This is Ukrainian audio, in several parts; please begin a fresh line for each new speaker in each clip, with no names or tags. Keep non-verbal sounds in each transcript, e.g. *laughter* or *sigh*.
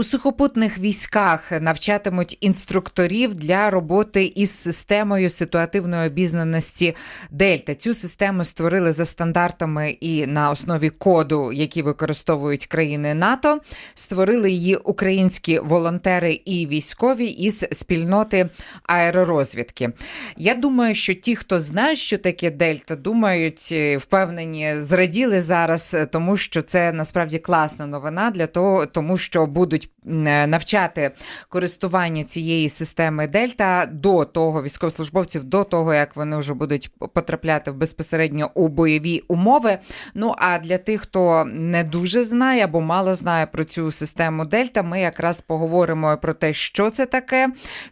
У сухопутних військах навчатимуть інструкторів для роботи із системою ситуативної обізнаності Дельта. Цю систему створили за стандартами і на основі коду, які використовують країни НАТО. Створили її українські волонтери і військові із спільноти аеророзвідки. Я думаю, що ті, хто знають, що таке Дельта, думають, е, впевнені, зраділи зараз, е, тому що це насправді класна новина для того, тому що будуть е, навчати користування цієї системи Дельта до того військовослужбовців, до того як вони вже будуть потрапляти в безпосередньо у бойові умови. Ну а для тих, хто не дуже знає або мало знає про цю систему Дельта, ми якраз поговоримо про те, що це таке,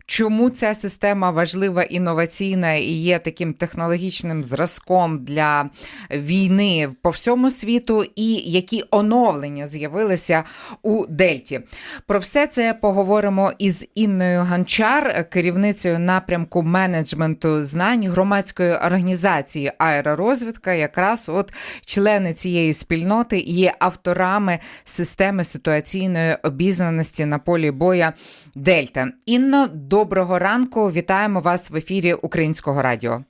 чому ця система важлива, інноваційна і є таким технологічним зразком для війни по всьому світу, і які оновлення з'явилися у Дельті. Про все це поговоримо із Інною Ганчар, керівницею напрямку менеджменту знань громадської організації Аеророзвідка. Якраз от члени цієї спільноти є авторами системи ситуаційної обізнаності на полі боя Дельта. Інно, доброго ранку. Вітаємо вас в ефірі Українського радіо.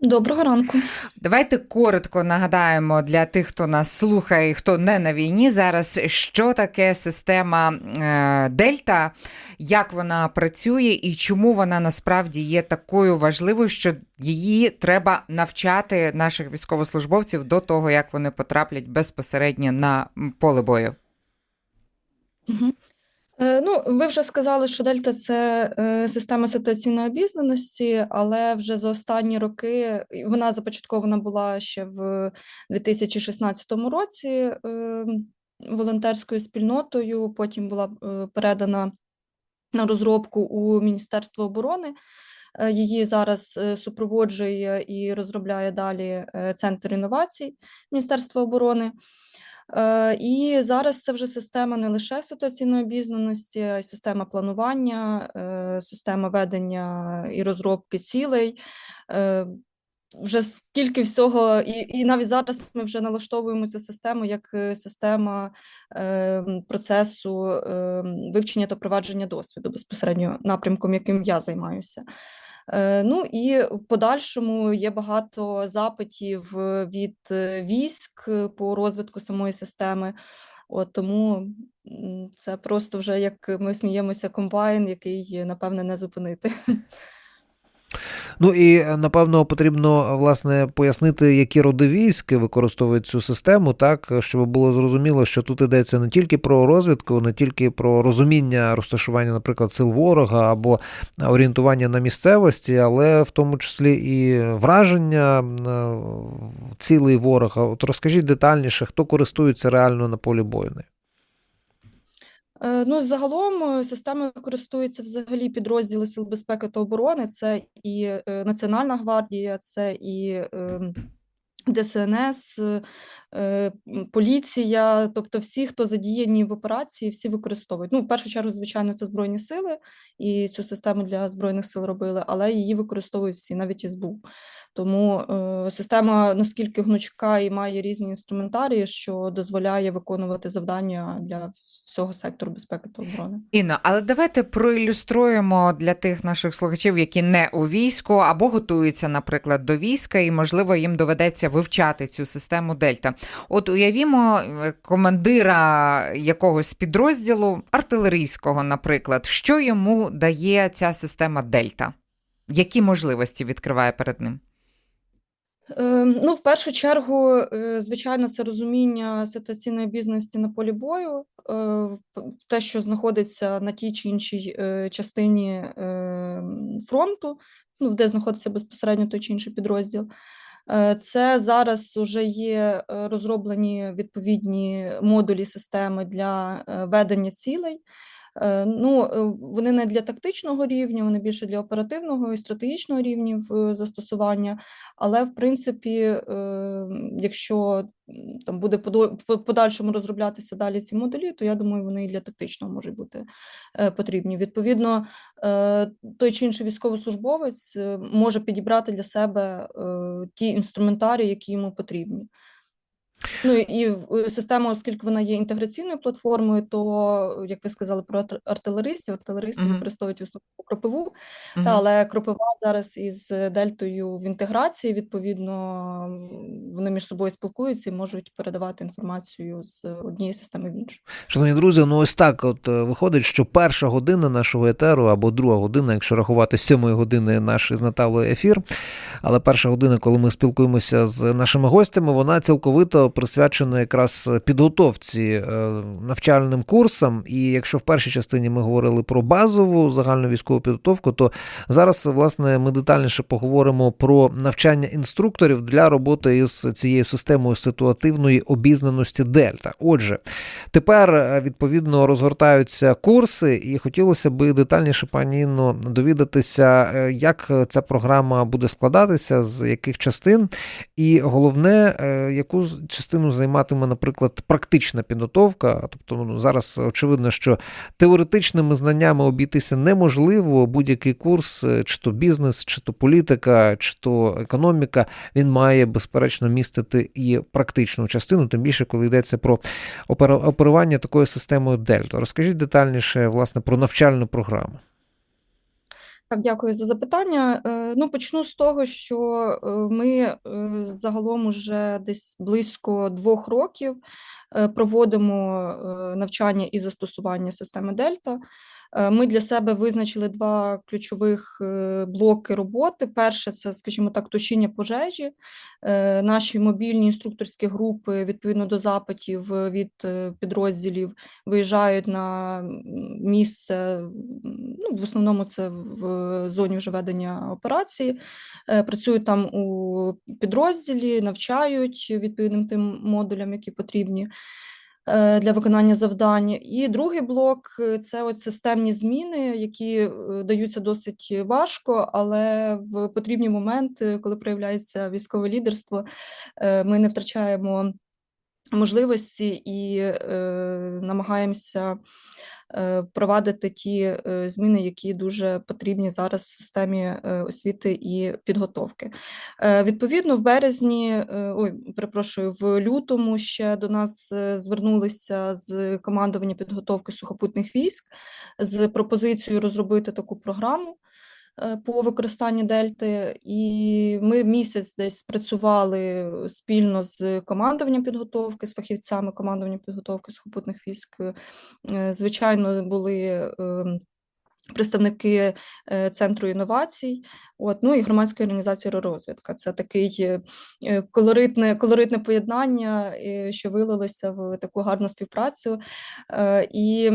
Доброго ранку.
Давайте коротко нагадаємо для тих, хто нас слухає, і хто не на війні зараз, що таке система е, Дельта, як вона працює і чому вона насправді є такою важливою, що її треба навчати наших військовослужбовців до того, як вони потраплять безпосередньо на поле бою.
Угу. Е, ну, ви вже сказали, що Дельта це е, система ситуаційної обізнаності, але вже за останні роки вона започаткована була ще в 2016 році е, волонтерською спільнотою, потім була передана на розробку у Міністерство оборони. Її зараз супроводжує і розробляє далі Центр інновацій Міністерства оборони. Е, І зараз це вже система не лише ситуаційної обізнаності, а й система планування, е, система ведення і розробки цілей. Е, Вже скільки всього, і, і навіть зараз ми вже налаштовуємо цю систему як система е, процесу е, вивчення та провадження досвіду безпосередньо напрямком, яким я займаюся. Е, Ну і в подальшому є багато запитів е, від е, військ по розвитку самої системи. От тому це просто вже як ми сміємося, комбайн, який напевне не зупинити. *laughs*
Ну і е, напевно потрібно власне пояснити, які роди військ використовують цю систему, так щоб було зрозуміло, що тут йдеться не тільки про розвідку, не тільки про розуміння розташування, наприклад, сил ворога або орієнтування на місцевості, але в тому числі і враження е, цілий ворога. От розкажіть детальніше, хто користується реально на полі бою.
Е, Ну, загалом е, системою користуються взагалі підрозділи Сил безпеки та оборони. Це і е, Національна гвардія, це і ем, ДСНС, е, поліція, тобто всі, хто задіяні в операції, всі використовують. Ну, в першу чергу, звичайно, це Збройні сили, і цю систему для Збройних сил робили, але її використовують всі, навіть СБУ. Тому е, система наскільки гнучка і має різні інструментарії, що дозволяє виконувати завдання для всього сектору безпеки та оборони.
Інно, але давайте проілюструємо для тих наших слухачів, які не у війську або готуються, наприклад, до війська, і можливо їм доведеться вивчати цю систему Дельта. От уявімо е, командира якогось підрозділу артилерійського, наприклад, що йому дає ця система Дельта? Які можливості відкриває перед ним?
Е, Ну, в першу чергу, е, звичайно, це розуміння ситуаційної бізнесу на полі бою, те, що знаходиться на тій чи іншій частині фронту, ну, де знаходиться безпосередньо той чи інший підрозділ. Е, Це зараз вже є е, розроблені відповідні модулі системи для е, ведення цілей. Е, Ну, е, вони не для тактичного рівня, вони більше для оперативного і стратегічного рівнів е, застосування. Але в принципі, е, якщо там буде подальшому розроблятися далі ці модулі, то я думаю, вони і для тактичного можуть бути потрібні. Відповідно, той чи інший військовослужбовець може підібрати для себе ті інструментарії, які йому потрібні. Ну і в- система, оскільки вона є інтеграційною платформою, то як ви сказали про ар- артилеристів, артилеристи
Мгм.
використовують в основному кропиву,
Мгм.
та але кропива зараз із дельтою в інтеграції. Відповідно, вони між собою спілкуються і можуть передавати інформацію з однієї системи в іншу.
Шановні друзі, ну ось так от е, виходить, що перша година нашого етеру або друга година, якщо рахувати сьомої години наш з Наталою ефір. Але перша година, коли ми спілкуємося з нашими гостями, вона цілковито присвячена якраз підготовці е, навчальним курсам. І якщо в першій частині ми говорили про базову загальну військову підготовку, то зараз власне ми детальніше поговоримо про навчання інструкторів для роботи із цією системою ситуативної обізнаності Дельта. Отже, тепер е, відповідно розгортаються курси, і хотілося би детальніше, пані Інно, довідатися, е, як ця програма буде складатися, з яких частин, і головне, яку частину займатиме, наприклад, практична підготовка. Тобто, ну зараз очевидно, що теоретичними знаннями обійтися неможливо. Будь-який курс, е, чи то бізнес, чи то політика, чи то економіка, він має безперечно містити і практичну частину, тим більше, коли йдеться про оперування такою системою Дельта. Розкажіть детальніше власне про навчальну програму.
Так, дякую за запитання. Е, Ну, почну з того, що е, ми е, загалом уже десь близько двох років проводимо навчання і застосування системи Дельта. Е, Ми для себе визначили два ключових е, блоки роботи. Перше це, скажімо так, тушіння пожежі. Е, Наші мобільні інструкторські групи відповідно до запитів від підрозділів виїжджають на місце. Ну, в основному це в зоні вже ведення операції. Працюють там у підрозділі, навчають відповідним тим модулям, які потрібні для виконання завдань. І другий блок е, це от системні зміни, які е, даються досить важко, але в потрібні моменти, коли проявляється військове лідерство, е, ми не втрачаємо можливості і е, намагаємося е, впровадити ті е, зміни, які дуже потрібні зараз в системі освіти і підготовки. Відповідно, в березні, ой, перепрошую, в лютому ще до нас звернулися з командування підготовки сухопутних військ з пропозицією розробити таку програму по використанню дельти, і ми місяць десь працювали спільно з командуванням підготовки, з фахівцями командування підготовки сухопутних військ. Е, Звичайно, були ем, представники е, центру інновацій. От, ну і громадської організації «Ророзвідка». Це такий е, е, колоритне, колоритне поєднання, е, що вилилося в таку гарну співпрацю. Е, І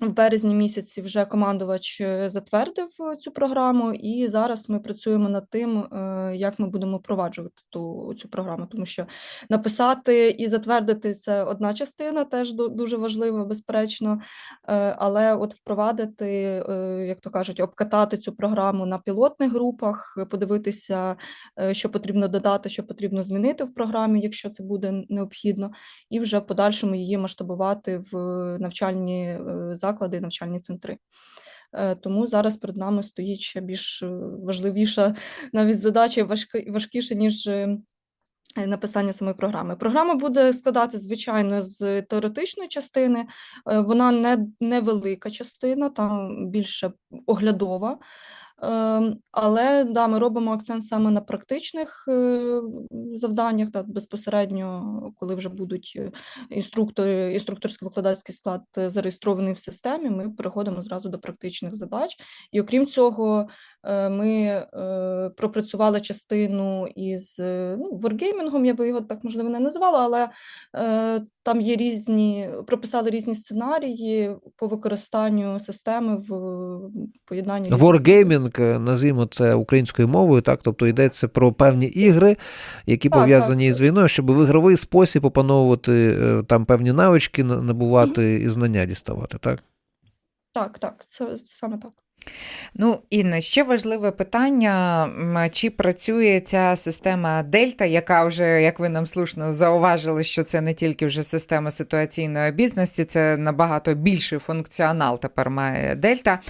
в березні місяці вже командувач е, затвердив е, цю програму, і зараз ми працюємо над тим, е, як ми будемо впроваджувати ту цю програму, тому що написати і затвердити це одна частина, теж ду- дуже важливо, безперечно. Але от впровадити, як то кажуть, обкатати цю програму на пілотних групах, подивитися, що потрібно додати, що потрібно змінити в програмі, якщо це буде необхідно, і вже в подальшому її масштабувати в навчальні е, заклади, навчальні центри. Е, Тому зараз перед нами стоїть ще більш е, важливіша навіть задача, важкіша, ніж е, написання самої програми. Програма буде складати, звичайно, з теоретичної частини. Вона не невелика частина, там більше оглядова. Ем, Але да, ми робимо акцент саме на практичних е, завданнях, та безпосередньо, коли вже будуть е, інструктори, інструкторський викладацький склад е, зареєстрований в системі, ми переходимо зразу до практичних задач. І окрім цього, ми е, пропрацювали частину із е, ну, wargaming, я би його так можливо не назвала, але е, там є різні, прописали різні сценарії по використанню системи в поєднанні.
е, назвімо це українською мовою, так, тобто йдеться про певні ігри, які
Так,
пов'язані
так.
з війною, щоб в ігровий спосіб опановувати е, там певні навички, на- набувати і знання діставати, так?
Так, так, це саме так.
Ну, Інна, ще важливе питання: чи працює ця система Дельта, яка вже, як ви нам слушно зауважили, що це не тільки вже система ситуаційної бізнесу, це набагато більший функціонал тепер має Дельта.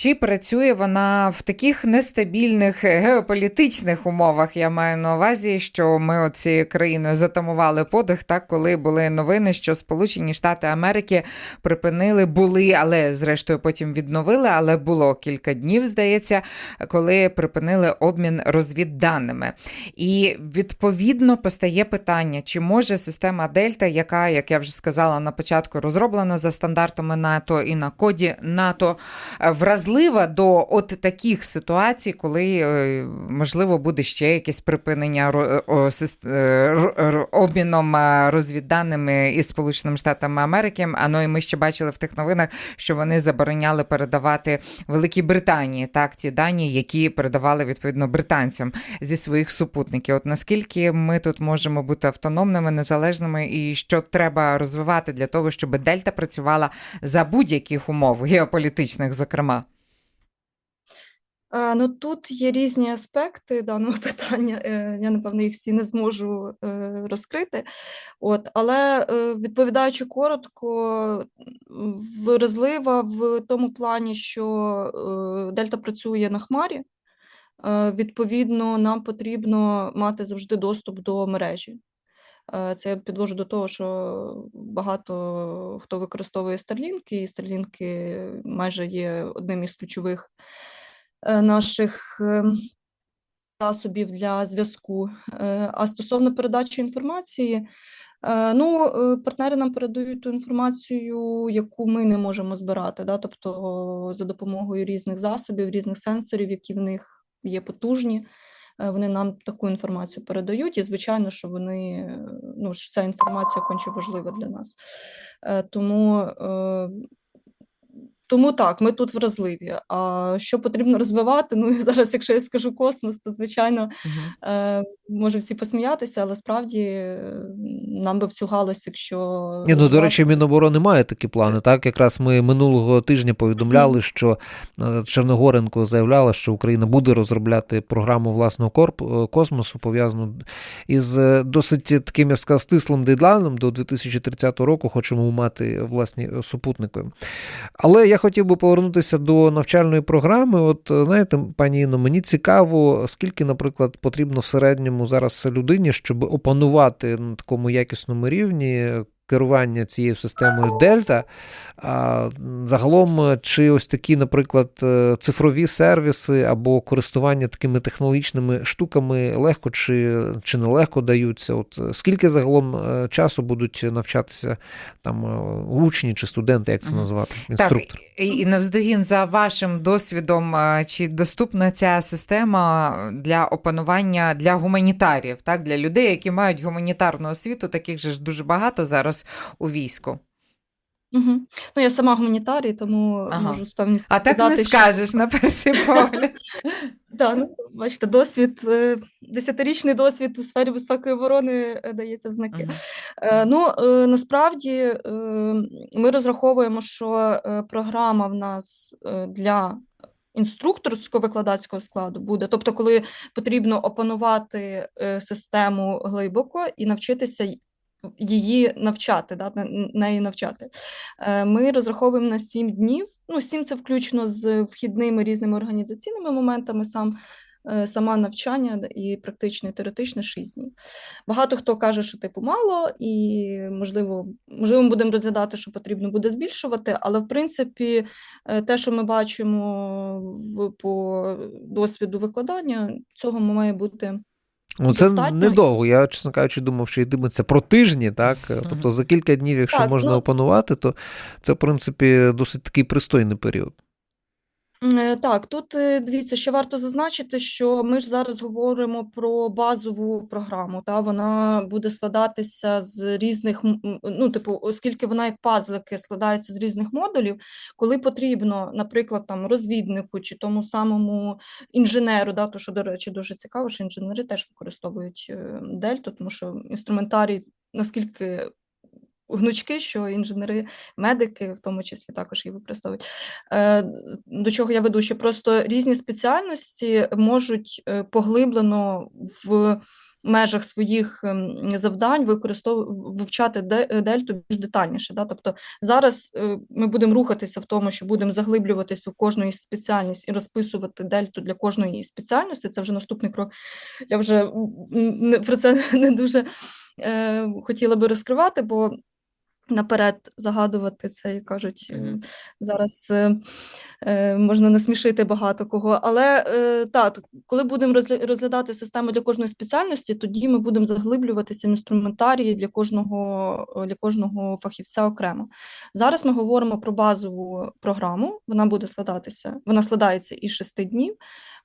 Чи працює вона в таких нестабільних геополітичних умовах? Я маю на увазі, що ми оці країною затамували подих, так коли були новини, що Сполучені Штати Америки припинили, були, але зрештою потім відновили. Але було кілька днів, здається, коли припинили обмін розвідданими. І відповідно постає питання, чи може система Дельта, яка, як я вже сказала на початку, розроблена за стандартами НАТО і на коді НАТО, е, вразлива до от таких ситуацій, коли е, можливо буде ще якесь припинення е, р- обміном е, розвідданими із Сполученими Штатами Америки. А ну і ми ще бачили в тих новинах, що вони забороняли передавати Великій Британії так ті дані, які передавали відповідно британцям зі своїх супутників. От наскільки ми тут можемо бути автономними, незалежними, і що треба розвивати для того, щоб Дельта працювала за будь-яких умов, геополітичних, зокрема.
Е, Ну, тут є різні аспекти даного *laughs* питання. е, Я, напевно, їх всі не зможу е, розкрити. От, але відповідаючи коротко, вразлива в тому плані, що Дельта працює на хмарі. Відповідно, нам потрібно мати завжди доступ до мережі. Це я підвожу до того, що багато хто використовує Starlink, і Starlink майже є одним із ключових наших ем, засобів для зв'язку. Е, А стосовно передачі інформації, е, ну, е, партнери нам передають ту інформацію, яку ми не можемо збирати, да? тобто за допомогою різних засобів, різних сенсорів, які в них є потужні. е, Вони нам таку інформацію передають, і звичайно, що вони е, ну що ця інформація конче важлива для нас. Е, Тому е, тому так, ми тут вразливі. А що потрібно розвивати? Ну *laughs* зараз, якщо я скажу космос, то звичайно е, може всі посміятися, але справді е, нам би в цю галузь, якщо
Ні, ну до речі, Міноборони має такі плани. Так, якраз ми минулого тижня повідомляли, що е, Черногоренко заявляла, що Україна буде розробляти програму власного корп... космосу, пов'язану із досить таким, я б сказав, стислим дедлайном до 2030 року. Хочемо мати власні супутники. Але я хотів би повернутися до навчальної програми. От е, знаєте, пані Інно, мені цікаво, скільки, наприклад, потрібно в середньому зараз людині, щоб опанувати на такому якісному рівні керування цією системою Дельта. А загалом, е, чи ось такі, наприклад, е, цифрові сервіси або користування такими технологічними штуками легко чи, чи нелегко даються? От е, скільки загалом часу будуть навчатися там учні чи студенти, як це назвати?
Так,
Інструктор?
і, і навздогін за вашим досвідом, чи доступна ця система для опанування для гуманітарів, так, для людей, які мають гуманітарну освіту, таких же ж дуже багато зараз у війську.
Угу. Ну, я сама гуманітарій, тому
Ага.
можу з певністю
А так
сказати,
не
що-
скажеш на перший *laughs* погляд.
Да, ну, бачите, досвід, е, десятирічний досвід у сфері безпеки і оборони е, дається в знаки. Е, Ну, насправді ми розраховуємо, що програма в нас для інструкторсько-викладацького складу буде, тобто, коли потрібно опанувати систему глибоко і навчитися її навчати, да, неї навчати. Е, Ми розраховуємо на 7 днів. Ну, 7 це включно з вхідними різними організаційними моментами, сам, е, сама навчання і практичне, і теоретичне 6 днів. Багато хто каже, що типу мало, і можливо, можливо, ми будемо розглядати, що потрібно буде збільшувати, але в принципі, е, те, що ми бачимо в, по досвіду викладання, цього має бути.
Ну, це
Достатньо.
недовго. Я, чесно кажучи, думав, що йтиметься про тижні, так? Тобто за кілька днів, якщо
Так,
можна
ну-
опанувати, то це, в принципі, досить такий пристойний період.
Е, Так, тут е, дивіться, ще варто зазначити, що ми ж зараз говоримо про базову програму. Та вона буде складатися з різних, ну, типу, оскільки вона як пазлики складається з різних модулів, коли потрібно, наприклад, там розвіднику чи тому самому інженеру, да, то що, до речі, дуже цікаво, що інженери теж використовують дельту, тому що інструментарій наскільки гнучки, що інженери, медики, в тому числі також її використовують. Е, До чого я веду, що просто різні спеціальності можуть е, поглиблено в межах своїх ем, завдань використовувати вивчати дельту більш детальніше. Да? Тобто зараз е, ми будемо рухатися в тому, що будемо заглиблюватись у кожну із спеціальність і розписувати дельту для кожної із спеціальностей. Це вже наступний крок. Я вже про це *laughs* не дуже хотіла би розкривати, бо наперед загадувати це, як кажуть, е, зараз е, е, можна насмішити багато кого. Але е, так, коли будемо розглядати систему для кожної спеціальності, тоді ми будемо заглиблюватися в інструментарії для кожного, для кожного фахівця окремо. Зараз ми говоримо про базову програму. Вона буде складатися, вона складається із шести днів.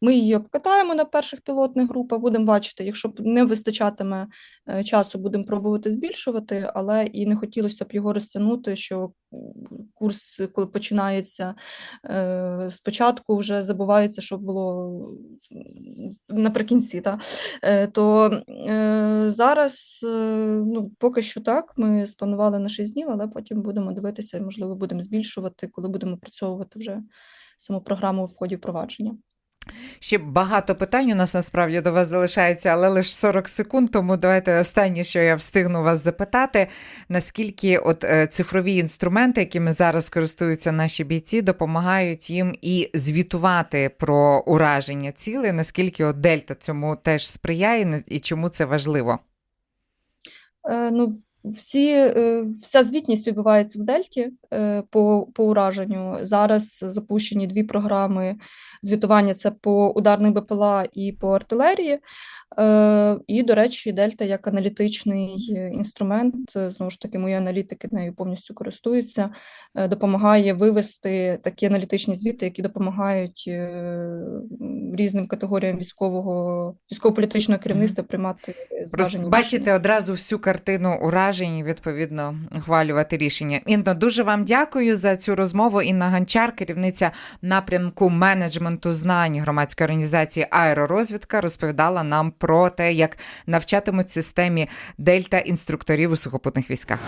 Ми її обкатаємо на перших пілотних групах, будемо бачити, якщо не вистачатиме е, часу, будемо пробувати збільшувати, але і не хотілося б його розтягнути, що курс, коли починається е, спочатку, вже забувається, що було наприкінці. Та? Е, то е, зараз, е, ну, поки що так, ми спланували на 6 днів, але потім будемо дивитися, можливо, будемо збільшувати, коли будемо опрацьовувати вже саму програму в ході впровадження.
Ще багато питань у нас насправді до вас залишається, але лише 40 секунд. Тому давайте останнє, що я встигну вас запитати: наскільки от е, цифрові інструменти, якими зараз користуються наші бійці, допомагають їм і звітувати про ураження цілей, наскільки от Дельта цьому теж сприяє, і чому це важливо?
Е, Ну, всі, е, вся звітність відбувається в Дельті е, по, по ураженню. Зараз запущені дві програми звітування: це по ударних БПЛА і по артилерії. Е, І, до речі, Дельта як аналітичний інструмент, знову ж таки, мої аналітики нею повністю користуються, допомагає вивести такі аналітичні звіти, які допомагають різним категоріям військового військово-політичного керівництва приймати зважені
бачите одразу всю картину уражень і відповідно ухвалювати рішення. Інно, дуже вам дякую за цю розмову. Інна Гончар, керівниця напрямку менеджменту знань громадської організації Аеророзвідка, розповідала нам про те, як навчатимуть системі Дельта інструкторів у сухопутних військах.